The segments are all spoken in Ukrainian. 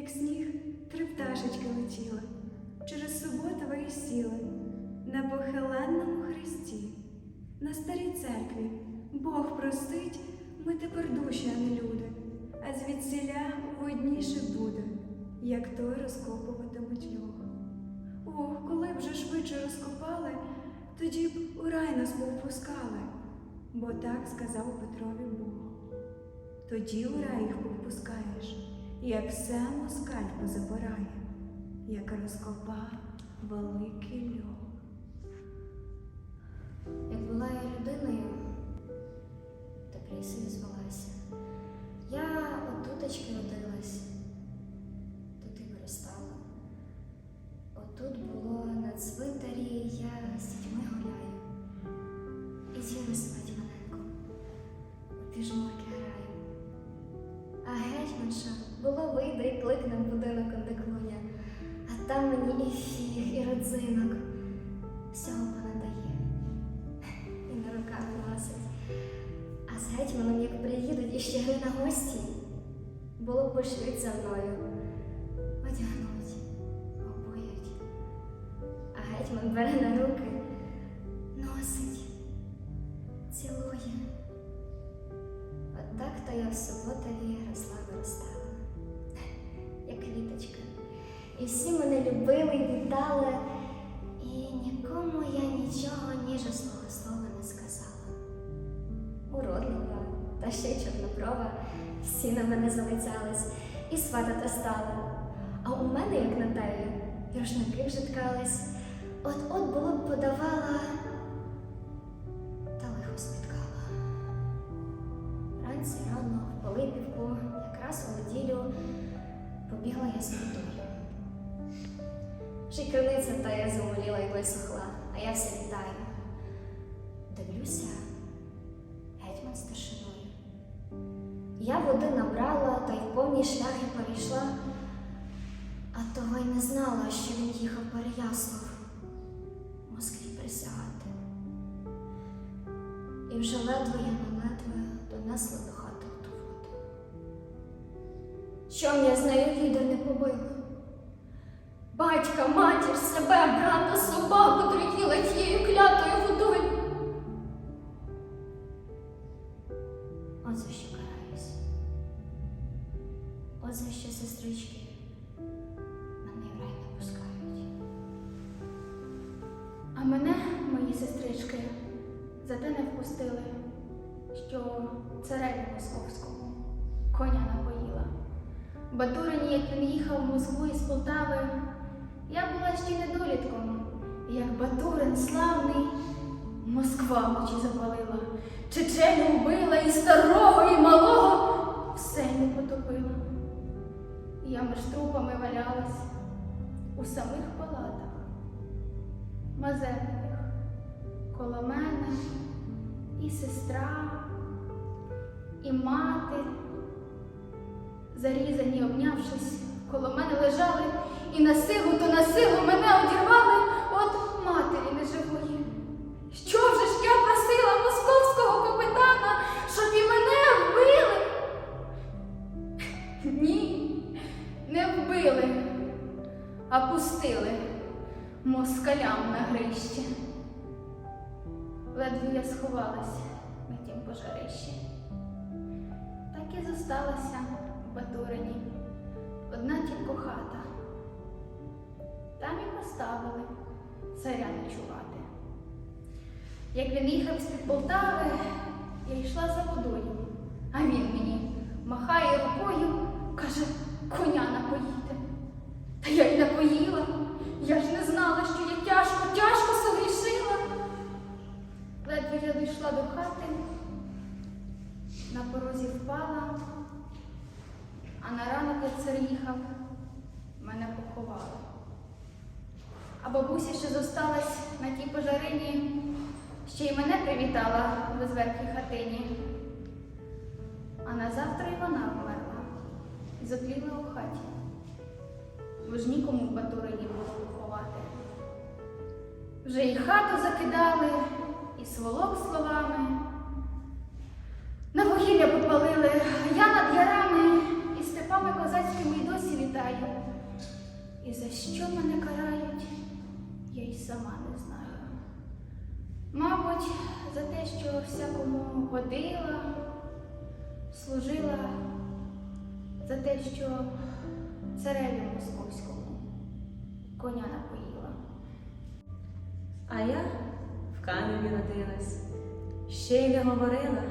як сніг, три пташечки летіли, через суботове і сіли на похиленному хресті, на старій церкві. Бог простить, ми тепер душі, а не люди, а звідсіля видніше буде, як той розкопуватимуть його. Ох, коли б же швидше розкопали, тоді б у рай нас повпускали, бо так сказав Петрові Бог. Тоді у рай їх повпускаєш, як все москаль позабирає, як розкопав великий льох. Як була я людиною, то прісою звалася. Я отуточки родилась, тут і виростала. Отут було на цвинтарі, я з дітьми гуляю. І з'їли спать родзинок. Всього понадає і на руках носить. А з гетьманом, як приїдуть і ще гри на гості, було б пошлють за мною. Одягнуть, обують. А гетьман бере на руки, носить, цілує. От то я в суботові росла виростала, як квіточка. І всі мене любили і вітали. І нікому я нічого ніже свого слова не сказала. Уродлива, та ще й чорноброва, всі на мене залицялись і сватата стала. А у мене, як на теві, і рушники вже ткались, криниця та я замоліла і висохла, а я все вітаю. Дивлюся, гетьман старшиною. Я води набрала та й в повні шляхи перейшла, а того й не знала, що він їхав Переяслав Москві присягати. І вже ледве я на ледве донесла до хати ту воду. Чом я з нею лідер не побила? Батька, матір, себе, брата, собаку труїла тією клятою водою. От за що караюсь. От за що сестрички мене в рай не пускають. А мене, мої сестрички, за те не впустили, що цареві московському коня напоїла. Батурині, як він їхав в Москву із Полтави, я була ще недолітком, як Батурин славний, Москва вночі запалила, чеченю вбила і старого, і малого все не потопила. Я між трупами валялась у самих палатах мазепних. Коло мене і сестра, і мати, зарізані, обнявшись, коло мене лежали, і на силу, то на силу мене одірвали от матері неживої. Що вже ж я просила московського капитана, щоб і мене вбили? Ні, не вбили, а пустили москалям на грищі. Ледве я сховалась на тім пожарищі. Так і зосталася в Батурині одна тільки хата. Там і поставили царя ночувати. Як він їхав з-під Полтави, я йшла за водою, а він мені махає рукою, каже, коня напоїти. Та я й напоїла. Я ж не знала, що я тяжко, тяжко согрішила. Ледве я дійшла до хати, на порозі впала, а на ранок, як цар їхав, мене поховали. А бабуся, що зосталась на тій пожарині, ще й мене привітала в безверхій хатині. А на завтра й вона вмерла і затліла у хаті бо ж нікому в Батурині було поховати. Вже і хату закидали, і сволок словами. На вугілля попалили, а я над ярами і степами козацькими й досі страждаю. І за що мене карають, я й сама не знаю. Мабуть, за те, що всякому годила, служила, за те, що цареві московському коня напоїла. А я в Каневі родилась, ще й не говорила.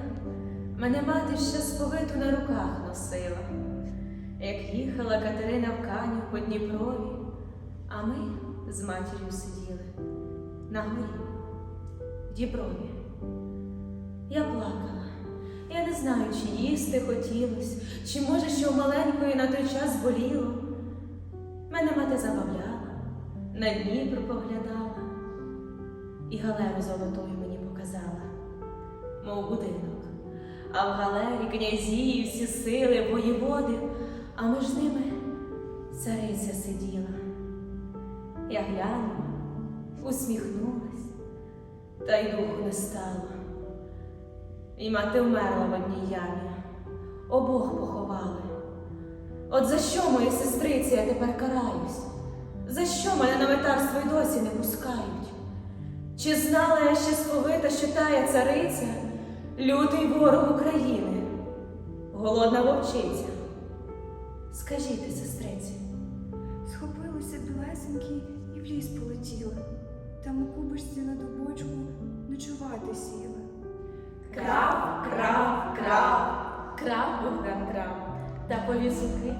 Мене мати ще сповиту на руках носила. Як їхала Катерина в Канів по Дніпрові, а ми з матір'ю сиділи на горі, в Діброві. Я плакала. Я не знаю, чи їсти хотілось, чи може, що у маленької на той час боліло. Мене мати забавляла, на Дніпро поглядала і галеру золотою мені показала, мов будинок. А в галері князі, всі сили, воєводи, а між ними цариця сиділа. Я глянула, усміхнулась, та й духу не стало. І мати вмерла в одній ямі, обох поховали. От за що, моя сестриці, я тепер караюсь? За що мене на метарство й досі не пускають? Чи знала я ще сповита, що тая цариця, лютий ворог України, голодна вовчиця? Скажіть, сестриці, Схопилося білесенькі ліс полетіла. Там у кубишці на дубочку ночувати сіла. Крав, крав, крав. Крав Богдан крав, та повіз у Київ,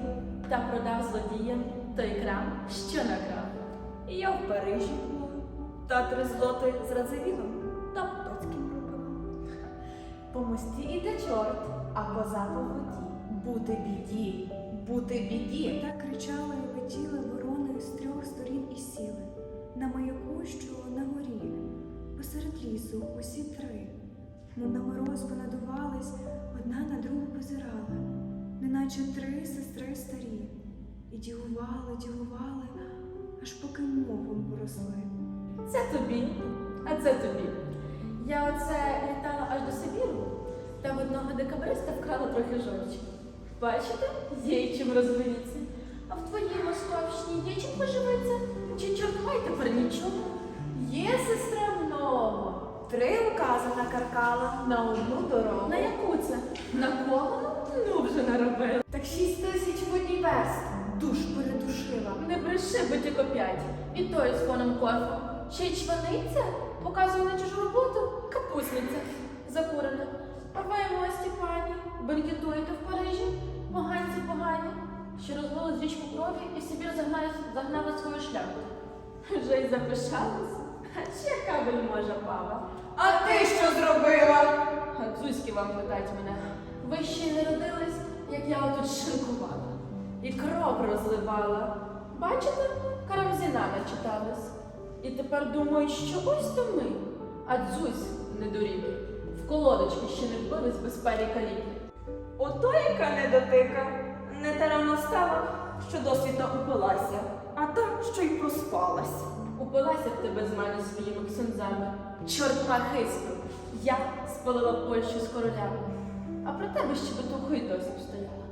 та продав злодіям той крам, що накрав. І я в Парижі була. Та три злоти з Радзивілом та Потоцьким робила. По мості іде чорт, а коза по воді. Бути біді, бути біді. Так кричали і ворони з трьох сіли. На маяку, що на горі, посеред лісу усі три. Мов на мороз понадувались, одна на другу позирала, неначе три сестри старі. І дівували, дівували, аж поки мовом поросли. Це тобі, а це тобі. Я оце літала аж до Сибіру, та в одного декабриста вкрала трохи жорчі. Бачите, є й чим розвивіться. А в твоїй московщині є чим поживиться? Чи чортмай тепер нічого? Є сестра много. Три укази накаркала на одну дорогу. На яку це? На кого? Ну вже наробили. Так шість тисяч в одній верст. Душ передушила. Не бреши, бо тільки п'ять. І той з паном Корфом. Ще й чваниця? Показує на чужу роботу? Капусниця. Закурена. А ви, мості пані, бенкетуєте в Парижі? Поганці погані. Що розлили з річку крові і Сибір загнали, загнали свою шляху. Вже й запишалась? А чи яка вельможа пава? А ти що зробила? А Дзузьки вам питать мене. Ви ще не родились, як я отут шинкувала. І кров розливала. Бачите, Карамзіна начитались. І тепер думають, що ось то ми. А Дзузь, недоріки, в колодочки ще не вбились без пері каліки. Ото яка недотика. Не тарамно стала, що досвідно упилася, а та, що й проспалась. Упилася б тебе з мене своїми ксюнзами. Чорт махисту! Я спалила Польщу з королями. А про тебе ще битуху й досі б стояла.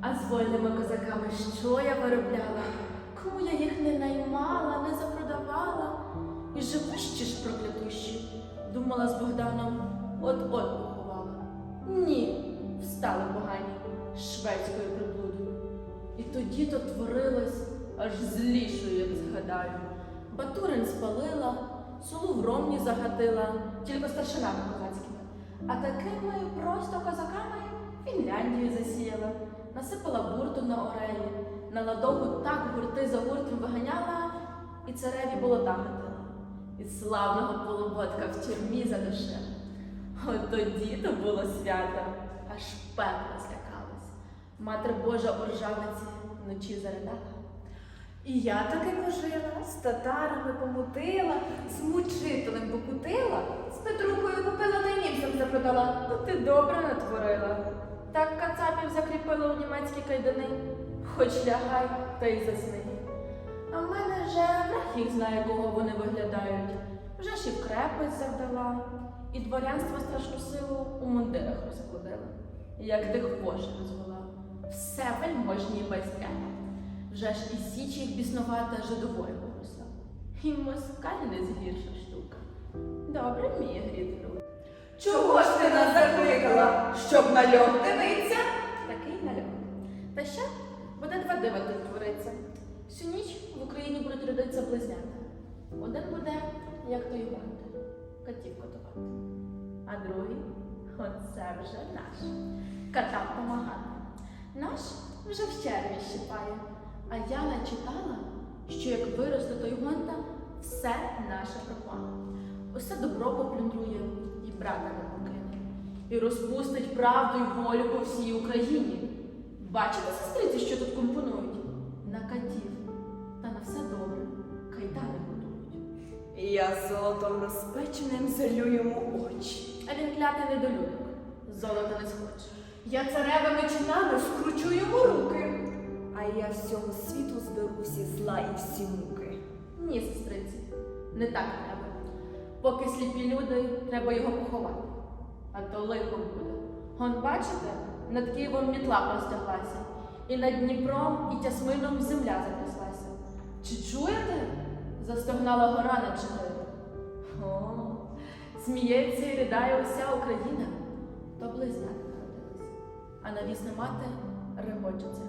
А з вольними козаками що я виробляла? Кому я їх не наймала, не запродавала? І живущі ж проклятущі. Думала з Богданом, от-от поховала. Ні, встали погані шведською приблудою. І тоді то творилось аж злішою, як згадаю. Батурин спалила, сулу в ромні загатила, тільки старшинами козацькими. А такими просто козаками Фінляндію засіяла, насипала бурту на орелі, на ладогу так гурти за гуртом виганяла, і цареві болота гатила. І славного полуботка в тюрмі задушила. От тоді то було свято, аж злякалась. Матер Божа у ржавиці вночі заридала. І я таки пожила, з татарами помутила, з мучителем покутила, з Петрухою попила та німцям запродала. Ну ти добре натворила. Так кацапів закріпила у німецькі кайдани, хоч лягай, та й засни. А в мене вже враг їх знає, кого вони виглядають. Вже ж і в крепость завдала, і дворянство страшну силу у мундирах розкладила, як тих вож розвела. Все вельможні бездня. Вже ж і січ їх біснувати аж до. І москаль не згірша штука. Добре вміє гріти руки. Чого ж ти нас закликала? Щоб на льох дивиться? Такий нальот. Та ще буде два дива тут твориться. Всю ніч в Україні будуть родитися близнята. Один буде, як той гонти, котів котувати. А другий оце вже наш. Котам помагати. Наш вже в черві щипає. А я начитала, що як виросте той гонта, все наше пропало. Усе добро поплюндрує і брата не покине. І розпустить правду й волю по всій Україні. Бачите, сестриці, що тут компонують? На катів та на все добре. Кайдани будують. Я золотом розпеченим залю йому очі. А він клятий недолюбок. Золота не схоче. Я царевими чинами скручу йому руки. А я всього світу зберу всі зла і всі муки. Ні, сестриці, не так треба. Поки сліпі люди, треба його поховати. А то лихо буде. Гон, бачите, над Києвом мітла простяглася, і над Дніпром і Тясмином земля затряслася. Чи чуєте? застогнала гора над Чигиром. О, сміється і ридає уся Україна. То народились, а навісна мати регочеться,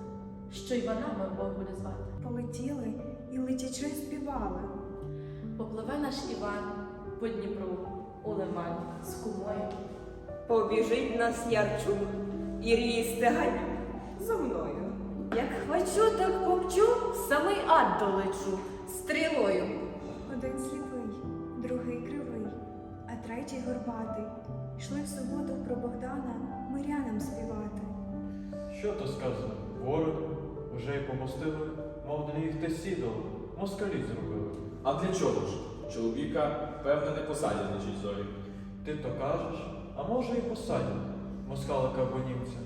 що й вона, мов Бог буде звати. Полетіли і летячи співали. Попливе наш Іван по Дніпру у лиман з кумою. Побіжить нас ярчу і рії стегань зо мною. Як хвачу, так помчу, в самий ад долечу стрілою. Один кривий, а третій горбатий. Йшли в суботу про Богдана мирянам співати. Що то сказано? Ворони вже й помостили, мов для них те сідало, москалі зробили. А для чого ж? Чоловіка, певне, не посадять на чій зорі. Ти то кажеш, а може і посадять москалика або німця.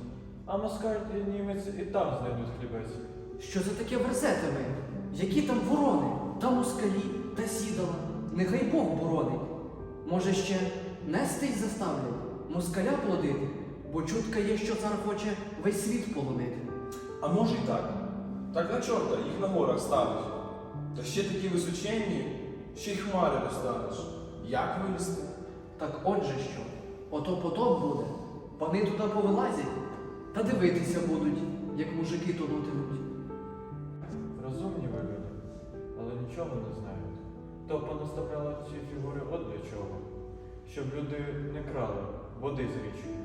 А москаль і німець і там знайдуть хлібець. Що за таке верзете ви? Які там ворони, та москалі, та сідала? Нехай Бог боронить. Може, ще нестись заставлять, москаля плодити, бо чутка є, що цар хоче весь світ полонити. А може й так. Так на чорта їх на горах ставиш. Та ще такі височенні, ще й хмари достанеш. Як вилізти? Так отже що, ото потоп буде, пани туди повилазять, та дивитися будуть, як мужики тонутимуть. Розумні ви люди, але нічого не знають. То понаставляли ці фігури от для чого. Щоб люди не крали води з річки,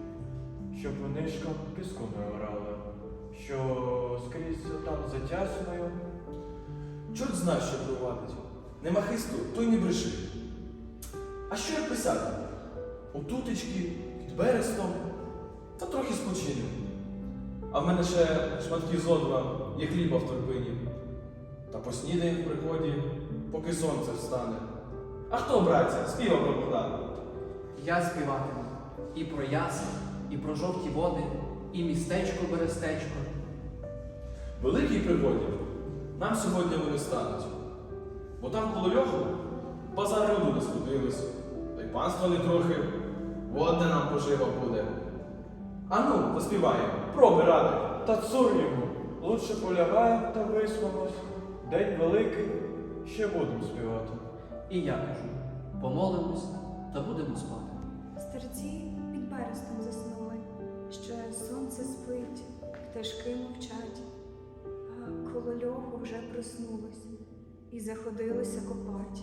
щоб нишком піску не орали, що скрізь там за тясною Чорт знає, що провадить. Нема хисту, то й не бреши. А що як писати? Утутечки, під берестом, та трохи спочиню. А в мене ще шматки зодва, є хліба в торбині. Та поснідаємо в приході, поки сонце встане. А хто, братця, співа про Богдана? Я співатиму і про ясен, і про жовті води, і містечко берестечко. Великій пригоді нам сьогодні вони стануть. Бо там коло льоху базар люду не сходились, та й панство не трохи, де нам пожива буде. Ану, заспіваємо, проби ради. Та цур йому, лучше полягаємо та виспимось. День великий, ще будемо співати. І я кажу, помолимось та будемо спати. Старці під берестом заснули, ще сонце спить, пташки мовчать, а коло льоху вже проснулись і заходилися копать.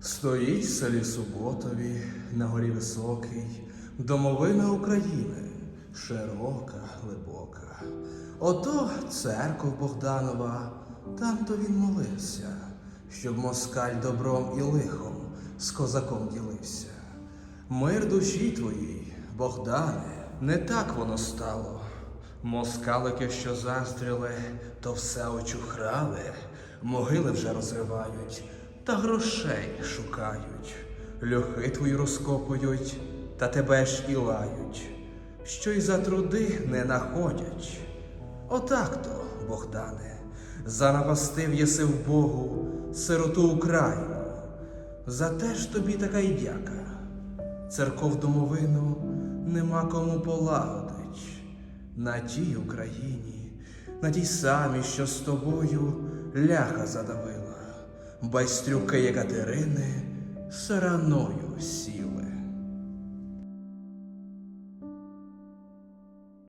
Стоїть в селі Суботові, на горі високий, домовина України, широка, глибока. Ото церков Богданова, там то він молився, щоб москаль добром і лихом з козаком ділився. Мир душі твоїй, Богдане, не так воно стало. Москалики, що застріли, то все очухрали, могили вже розривають, та грошей шукають, льохи твої розкопують, та тебе ж і лають, що й за труди не находять. Отак то, Богдане, занапастив єси в Богу сироту Україну. За те ж тобі така й дяка. Церков домовину нема кому полагодить. На тій Україні на тій самій, що з тобою ляха задавила, байстрюки Єкатерини сараною сіла.